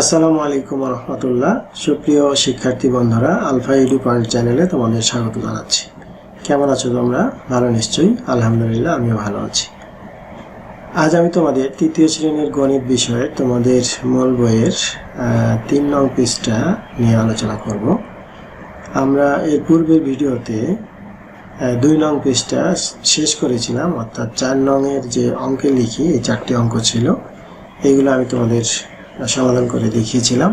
আসসালামু আলাইকুম রহমতুল্লাহ সুপ্রিয় শিক্ষার্থী বন্ধুরা, আলফা ইডু পয়েন্ট চ্যানেলে তোমাদের স্বাগত জানাচ্ছি। কেমন আছো তোমরা? ভালো নিশ্চয়ই? আলহামদুলিল্লাহ, আমিও ভালো আছি। আজ আমি তোমাদের তৃতীয় শ্রেণির গণিত বিষয়ের তোমাদের মূল বইয়ের তিন নং পৃষ্ঠা নিয়ে আলোচনা করব। আমরা এর পূর্বের ভিডিওতে দুই নং পৃষ্ঠা শেষ করেছিলাম, অর্থাৎ চার নংয়ের যে অঙ্কে লিখি, এই চারটি অঙ্ক ছিল, এগুলো আমি তোমাদের সমাধান করে দেখিয়েছিলাম।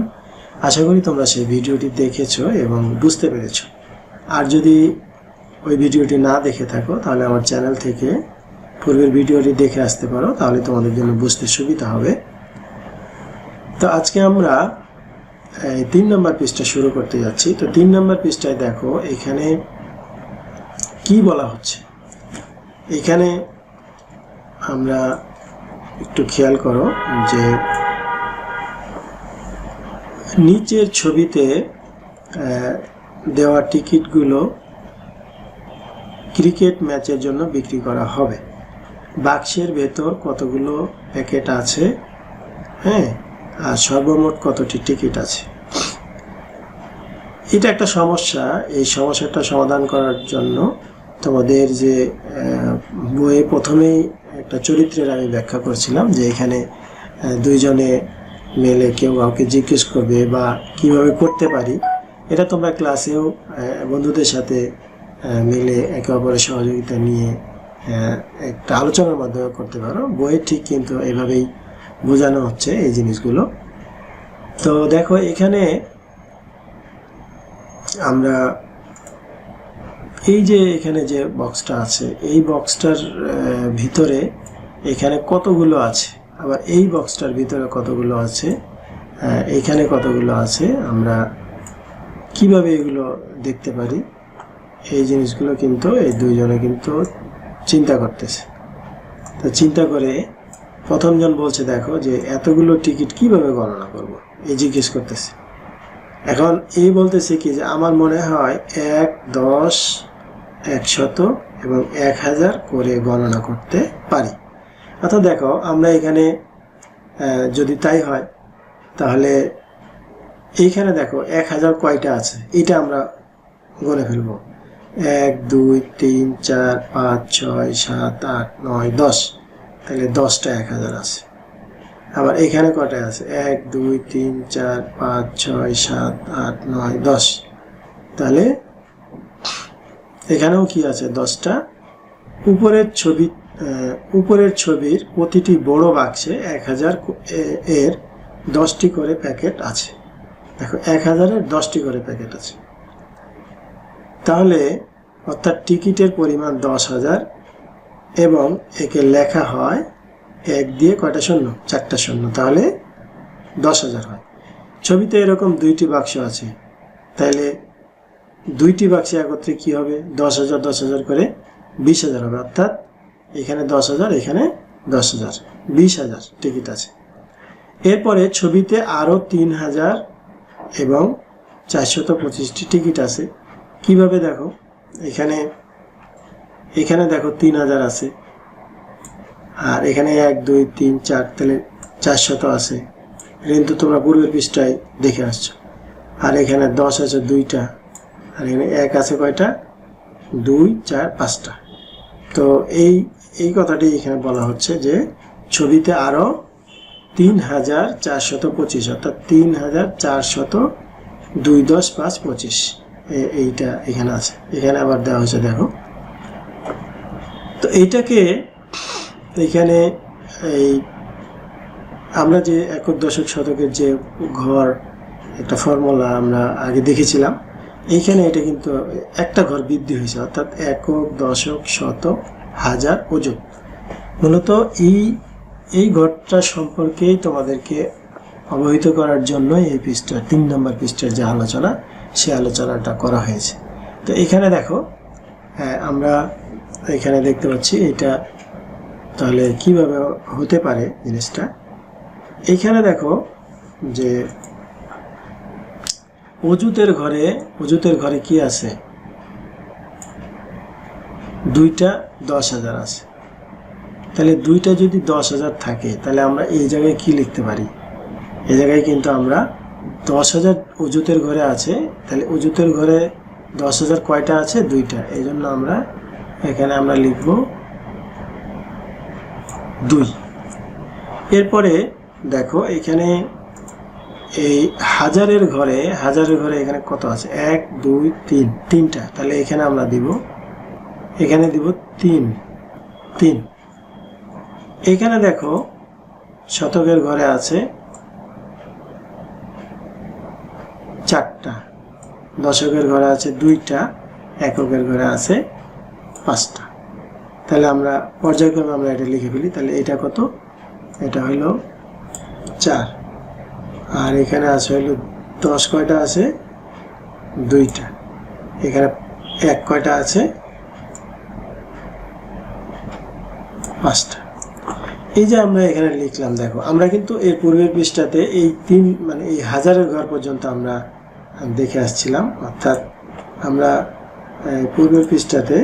আশা করি তোমরা সেই ভিডিওটি দেখেছ এবং বুঝতে পেরেছ। আর যদি ওই ভিডিওটি না দেখে থাকো, তাহলে আমার চ্যানেল থেকে পূর্বের ভিডিওটি দেখে আসতে পারো, তাহলে তোমাদের জন্য বুঝতে সুবিধা হবে। তো আজকে আমরা, এই তিন নম্বর পৃষ্ঠা শুরু করতে যাচ্ছি। তো তিন নম্বর পৃষ্ঠায় দেখো, এখানে কি বলা হচ্ছে? এখানে আমরা একটু খেয়াল করো যে নিচের ছবিতে দেওয়া টিকিটগুলো ক্রিকেট ম্যাচের জন্য বিক্রি করা হবে। বাক্সের ভেতর কতগুলো প্যাকেট আছে হ্যাঁ আর সর্বমোট কতটি টিকিট আছে। এটা একটা সমস্যা। এই সমস্যাটা সমাধান করার জন্য তোমাদের যে বইয়ে প্রথমেই একটা চরিত্রের আমি ব্যাখ্যা করছিলাম যে এখানে দুইজনে মেলে কেউ কাউকে জিজ্ঞেস করবে বা কীভাবে করতে পারি, এটা তোমরা ক্লাসেও বন্ধুদের সাথে মিলে একে অপরের সহযোগিতা নিয়ে একটা আলোচনার মাধ্যমে করতে পারো। বইয়ে ঠিক কিন্তু এভাবেই বোঝানো হচ্ছে এই জিনিসগুলো। তো দেখো, এখানে আমরা এই যে এখানে যে বক্সটা আছে, এই বক্সটার ভিতরে এখানে কতগুলো আছে? আবার এই বক্সটার ভিতরে কতগুলো আছে? এখানে কতগুলো আছে? আমরা কীভাবে এগুলো দেখতে পারি? এই জিনিসগুলো কিন্তু এই দুইজনে কিন্তু চিন্তা করতেছে। তো চিন্তা করে প্রথমজন বলছে, দেখো যে এতগুলো টিকিট কীভাবে গণনা করব? এই জিজ্ঞেস করতেছে। এখন এই বলতেছে কি যে, আমার মনে হয় এক, দশ, একশত এবং এক হাজার করে গণনা করতে পারি। অর্থাৎ দেখো, আমরা এখানে যদি তাই হয়, তাহলে এইখানে দেখো, এক হাজার কয়টা আছে? এটা আমরা গণে ফেলব। এক, দুই, তিন, চার, পাঁচ, ছয়, সাত, আট, নয়, দশ। তাহলে দশটা এক হাজার আছে। আবার এখানে কটা আছে? এক, দুই, তিন, চার, পাঁচ, ছয়, সাত, আট, নয়, দশ। তাহলে এখানেও কি আছে? দশটা। উপরের ছবি উপরের ছবির প্রতিটি বড় বাক্সে এক হাজার এর দশটি করে প্যাকেট আছে। দেখো, এক হাজারের দশটি করে প্যাকেট আছে। তাহলে অর্থাৎ টিকিটের পরিমাণ দশ হাজার এবং একে লেখা হয় এক দিয়ে কয়টা শূন্য? চারটা শূন্য। তাহলে দশ হাজার হয়। ছবিতে এরকম দুইটি বাক্স আছে। তাহলে দুইটি বাক্সে একত্রে কি হবে? দশ হাজার দশ হাজার করে বিশ হাজার হবে। অর্থাৎ এখানে দশ হাজার, এখানে দশ হাজার, বিশ হাজার টিকিট আছে। এরপরে ছবিতে আরও তিন হাজার এবং চারশত পঁচিশটি টিকিট আছে। কীভাবে দেখো? এখানে এখানে দেখো তিন হাজার আছে। আর এখানে এক, দুই, তিন, চার, তাহলে চারশত আছে। কিন্তু তোমরা পূর্বের পৃষ্ঠায় দেখে আসছো। আর এখানে দশ আছে দুইটা। আর এখানে এক আছে কয়টা? দুই, চার, পাঁচটা। তো এই এই কথাটি এখানে বলা হচ্ছে যে ছবিতে আরও তিন হাজার চারশত পঁচিশ, অর্থাৎ তিন হাজার চারশত দুই দশ পাঁচ পঁচিশ এইটা এখানে আছে। এখানে আবার দেওয়া হয়েছে, দেখো। তো এইটাকে এখানে এই আমরা যে একক দশক শতকের যে ঘর, একটা ফর্মুলা আমরা আগে দেখেছিলাম, এইখানে এটা কিন্তু একটা ঘর বৃদ্ধি হয়েছে, অর্থাৎ একক দশক শতক হাজার ওজন। মূলত এই এই ঘরটা সম্পর্কেই তোমাদেরকে অবহিত করার জন্য এই পৃষ্ঠার তিন নম্বর পৃষ্ঠার যে আলোচনা সে আলোচনাটা করা হয়েছে। তো এখানে দেখো হ্যাঁ, আমরা এখানে দেখতে পাচ্ছি এটা তাহলে কীভাবে হতে পারে জিনিসটা? এইখানে দেখো যে অজুতের ঘরে অজুতের ঘরে কি আছে? দুইটা দশ হাজার আছে। তাহলে দুইটা যদি দশ হাজার থাকে, তাহলে আমরা এই জায়গায় কি লিখতে পারি? এই জায়গায় কিন্তু আমরা দশ হাজার অজুতের ঘরে আছে, তাহলে অজুতের ঘরে দশ হাজার কয়টা আছে? দুইটা। এই জন্য আমরা এখানে আমরা লিখব দুই। এরপরে দেখো এখানে এই হাজারের ঘরে হাজারের ঘরে এখানে কত আছে? এক, দুই, তিন। তিনটা। তাহলে এখানে আমরা দিব এখানে দিব তিন তিন। এখানে দেখো, শতকের ঘরে আছে চারটা। দশকের ঘরে আছে দুইটা, এককের ঘরে আছে পাঁচটা। তাহলে আমরা পর্যায়ক্রমে আমরা এটা লিখে ফেলি, তাহলে এটা কত? এটা হলো চার। আর এখানে আছে হলো দশ কয়টা আছে? দুইটা। এখানে এক কয়টা আছে? পাঁচটা এই যে আমরা এখানে লিখলাম, দেখো, আমরা কিন্তু এর পূর্বের পৃষ্ঠাতে এই তিন মানে এই হাজারের ঘর পর্যন্ত আমরা দেখে আসছিলাম। অর্থাৎ আমরা পূর্বের পৃষ্ঠাতে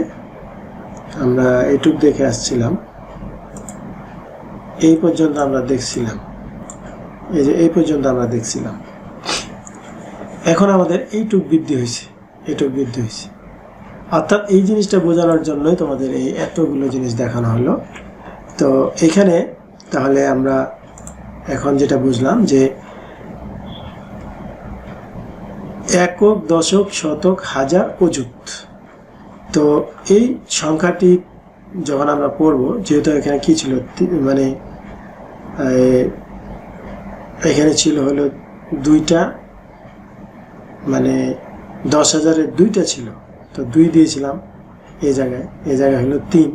আমরা এইটুক দেখে আসছিলাম। এই পর্যন্ত আমরা দেখছিলাম। এই যে এই পর্যন্ত আমরা দেখছিলাম। এখন আমাদের এইটুক বৃদ্ধি হয়েছে, এইটুক বৃদ্ধি হয়েছে। অর্থাৎ এই জিনিসটা বোঝানোর জন্যই তোমাদের এই এতগুলো জিনিস দেখানো হলো। তো এখানে তাহলে আমরা এখন যেটা বুঝলাম যে একক দশক শতক হাজার অযুত। তো এই সংখ্যাটি যখন আমরা পড়ব, যেহেতু এখানে কি ছিল? মানে এখানে ছিল হলো দুইটা মানে দশ হাজারের দুইটা ছিল। তো দুই দিয়েছিলাম, এ জায়গায়। এ জায়গায় হলো তিন।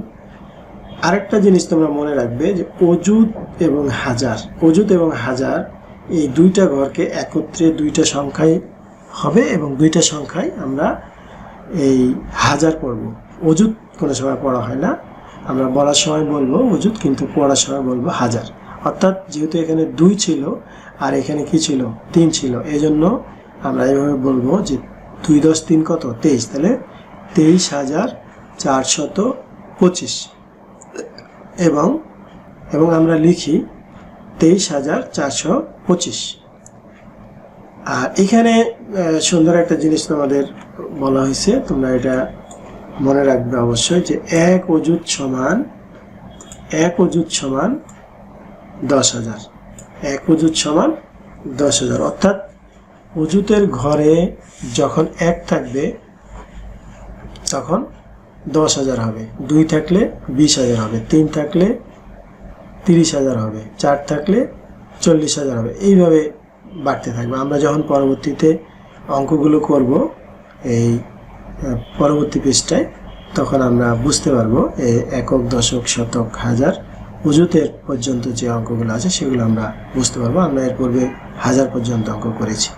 আরেকটা জিনিস তোমরা মনে রাখবে যে অজুত এবং হাজার অজুত এবং হাজার এই দুইটা ঘরকে একত্রে দুইটা সংখ্যায় হবে এবং দুইটা সংখ্যায় আমরা এই হাজার পড়ব। অজুত কোনো সময় পড়া হয় না। আমরা বলার সময় বলব অজুত কিন্তু পড়ার সময় বলব হাজার। অর্থাৎ যেহেতু এখানে দুই ছিল আর এখানে কি ছিল? তিন ছিল। এই জন্য আমরা এইভাবে বলব যে দুই দশ তিন কত? তেইশ। তাহলে তেইশ হাজার চারশত পঁচিশ। এবং এবং আমরা লিখি তেইশ হাজার চারশো পঁচিশ। আর এখানে সুন্দর একটা জিনিস তোমাদের বলা হয়েছে, তোমরা এটা মনে রাখবে অবশ্যই যে এক অজুত সমান, এক অজুত সমান দশ হাজার। এক অজুত সমান দশ হাজার। অর্থাৎ অজুতের ঘরে যখন এক থাকবে, তখন দশ হাজার হবে। দুই থাকলে বিশ হাজার হবে। তিন থাকলে তিরিশ হাজার হবে। চার থাকলে চল্লিশ হাজার হবে। এইভাবে বাড়তে থাকবে। আমরা যখন পরবর্তীতে অঙ্কগুলো করব, এই পরবর্তী পৃষ্ঠায়, তখন আমরা বুঝতে পারব এই একক, দশক, শতক, হাজার উজুতের পর্যন্ত যে অঙ্কগুলো আছে, সেগুলো আমরা বুঝতে পারব। আমরা এর পূর্বে হাজার পর্যন্ত অঙ্ক করেছি।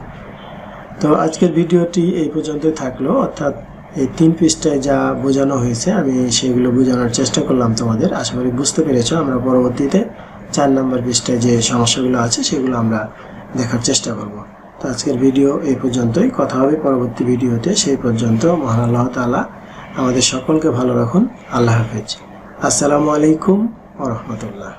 তো আজকের ভিডিওটি এই পর্যন্তই থাকল। অর্থাৎ এই তিন পৃষ্ঠায় যা বোঝানো হয়েছে, আমি সেগুলো বোঝানোর চেষ্টা করলাম তোমাদের। আশা করি বুঝতে পেরেছ। আমরা পরবর্তীতে চার নম্বর পৃষ্ঠায় যে সমস্যাগুলো আছে, সেগুলো আমরা দেখার চেষ্টা করব। তো আজকের ভিডিও এই পর্যন্তই। কথা হবে পরবর্তী ভিডিওতে। সেই পর্যন্ত মহান আল্লাহ তাআলা আমাদের সকলকে ভালো রাখুন। আল্লাহ হাফেজ। আসসালামু আলাইকুম ওরহমতুল্লাহ